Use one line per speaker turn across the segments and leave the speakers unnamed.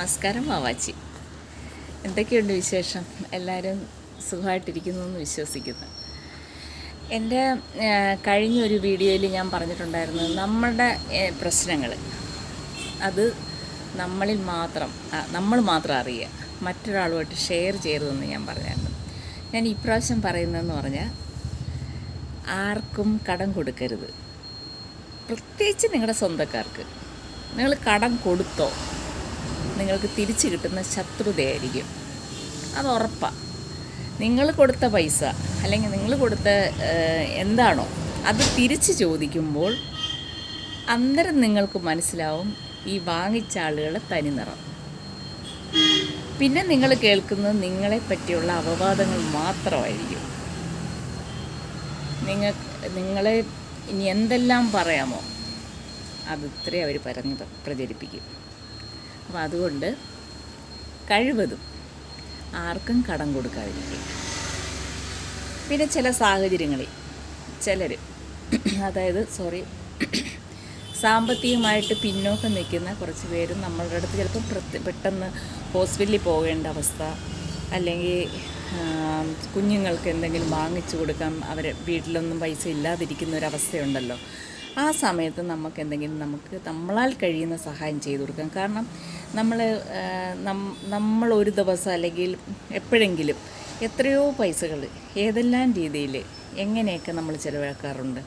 നമസ്കാരം മാവാച്ചി എന്തൊക്കെയുണ്ട് വിശേഷം? എല്ലാവരും സുഖമായിട്ടിരിക്കുന്നു എന്ന് വിശ്വസിക്കുന്നു. എന്റെ കഴിഞ്ഞൊരു വീഡിയോയിൽ ഞാൻ പറഞ്ഞിട്ടുണ്ടായിരുന്നു നമ്മുടെ പ്രശ്നങ്ങൾ. അത് നമ്മളിൽ മാത്രം നമ്മൾ മാത്രം അറിയുക. മറ്റൊരാളുമായിട്ട് ഷെയർ ചെയ്തതെന്ന് ഞാൻ പറഞ്ഞായിരുന്നു. ഞാൻ ഇപ്രാവശ്യം പറയുന്നതെന്ന് പറഞ്ഞാൽ ആർക്കും കടം കൊടുക്കരുത്. പ്രത്യേകിച്ച് നിങ്ങളുടെ സ്വന്തക്കാർക്ക്. നിങ്ങൾ കടം കൊടുത്തോ? നിങ്ങൾക്ക് തിരിച്ചു കിട്ടുന്ന ശത്രുതയായിരിക്കും. അത് ഉറപ്പാണ് നിങ്ങൾ കൊടുത്ത പൈസ അല്ലെങ്കിൽ നിങ്ങൾ കൊടുത്ത എന്താണോ അത് തിരിച്ച് ചോദിക്കുമ്പോൾ അന്നേരം നിങ്ങൾക്ക് മനസ്സിലാവും ഈ വാങ്ങിച്ച ആളുകളുടെ തനിനിറം പിന്നെ നിങ്ങൾ കേൾക്കുന്നത് നിങ്ങളെ പറ്റിയുള്ള അപവാദങ്ങൾ മാത്രമായിരിക്കും. നിങ്ങൾ നിങ്ങളെ ഇനി എന്തെല്ലാം പറയാമോ അത് ഇത്രയും അവർ പറഞ്ഞ് പ്രചരിപ്പിക്കും. അപ്പോൾ അതുകൊണ്ട് കഴിവതും ആർക്കും കടം കൊടുക്കാതിരിക്കുക. പിന്നെ ചില സാഹചര്യങ്ങളിൽ ചിലർ അതായത് സോറി സാമ്പത്തികമായിട്ട് പിന്നോക്കം നിൽക്കുന്ന കുറച്ച് പേരും നമ്മളുടെ അടുത്ത് ചിലപ്പോൾ പെട്ടെന്ന് ഹോസ്പിറ്റലിൽ പോകേണ്ട അവസ്ഥ അല്ലെങ്കിൽ കുഞ്ഞുങ്ങൾക്ക് എന്തെങ്കിലും വാങ്ങിച്ചു കൊടുക്കാം അവരെ വീട്ടിലൊന്നും പൈസ ഇല്ലാതിരിക്കുന്ന ഒരവസ്ഥയുണ്ടല്ലോ ആ സമയത്ത് നമുക്ക് എന്തെങ്കിലും നമുക്ക് നമ്മളാൽ കഴിയുന്ന സഹായം ചെയ്തു കൊടുക്കാം. കാരണം നമ്മൾ നമ്മൾ ഒരു ദിവസം അല്ലെങ്കിൽ എപ്പോഴെങ്കിലും എത്രയോ പൈസകൾ ഏതെല്ലാം രീതിയിൽ എങ്ങനെയൊക്കെ നമ്മൾ ചിലവാക്കാറുണ്ട്.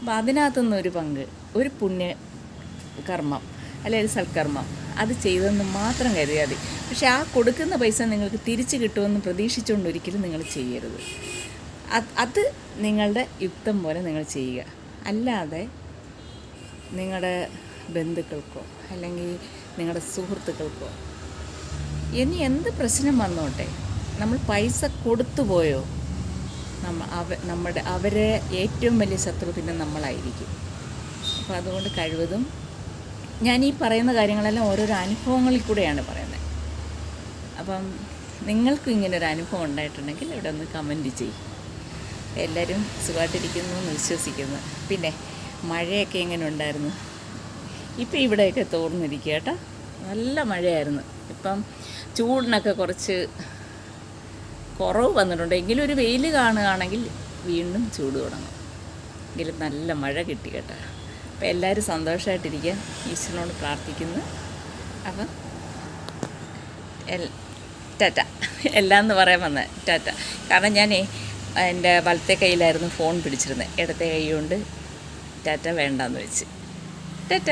അപ്പോൾ അതിനകത്തുനിന്ന് ഒരു പങ്ക് ഒരു പുണ്യ കർമ്മം അല്ലെങ്കിൽ സൽക്കർമ്മം അത് ചെയ്തെന്ന് മാത്രം കരുതിയാൽ മതി. പക്ഷെ ആ കൊടുക്കുന്ന പൈസ നിങ്ങൾക്ക് തിരിച്ചു കിട്ടുമെന്ന് പ്രതീക്ഷിച്ചുകൊണ്ട് ഒരിക്കലും നിങ്ങൾ ചെയ്യരുത്. അത് നിങ്ങളുടെ യുക്തം പോലെ നിങ്ങൾ ചെയ്യുക. അല്ലാതെ നിങ്ങളുടെ ബന്ധുക്കൾക്കോ അല്ലെങ്കിൽ നിങ്ങളുടെ സുഹൃത്തുക്കൾക്കോ ഇനി എന്ത് പ്രശ്നം വന്നോട്ടെ? നമ്മൾ പൈസ കൊടുത്തു പോയോ? നമ്മ അവ നമ്മുടെ അവരെ ഏറ്റവും വലിയ ശത്രു പിന്നെ നമ്മളായിരിക്കും. അപ്പോൾ അതുകൊണ്ട് കഴിവതും ഞാൻ ഈ പറയുന്ന കാര്യങ്ങളെല്ലാം ഓരോരോ അനുഭവങ്ങളിൽ കൂടെയാണ് പറയുന്നത്. അപ്പം നിങ്ങൾക്കും ഒരു അനുഭവം ഉണ്ടായിട്ടുണ്ടെങ്കിൽ ഇവിടെ ഒന്ന് കമന്റ് ചെയ്യും. എല്ലാവരും സുഖമായിട്ടിരിക്കുന്നു എന്ന് വിശ്വസിക്കുന്നു. പിന്നെ മഴയൊക്കെ എങ്ങനെ ഉണ്ടായിരുന്നു? ഇപ്പം ഇവിടെയൊക്കെ തോർന്നിരിക്കുക കേട്ടോ. നല്ല മഴയായിരുന്നു. ഇപ്പം ചൂടിനൊക്കെ കുറച്ച് കുറവ് വന്നിട്ടുണ്ട്. എങ്കിലും ഒരു വെയിൽ കാണുകയാണെങ്കിൽ വീണ്ടും ചൂട് തുടങ്ങും. എങ്കിലും നല്ല മഴ കിട്ടി കേട്ടോ. അപ്പം എല്ലാവരും സന്തോഷമായിട്ടിരിക്കുക ഈശ്വരനോട് പ്രാർത്ഥിക്കുന്നു. അപ്പം എൽ ടാറ്റ. എല്ലാം എന്ന് പറയാൻ വന്നത് ടാറ്റ. കാരണം ഞാനേ എന്റെ വലത്തെ കയ്യിലായിരുന്നു ഫോൺ പിടിച്ചിരുന്നത്. ഇടത്തെ കൈ കൊണ്ട് ടാറ്റ വേണ്ടാന്ന് വെച്ച്. ടാറ്റ.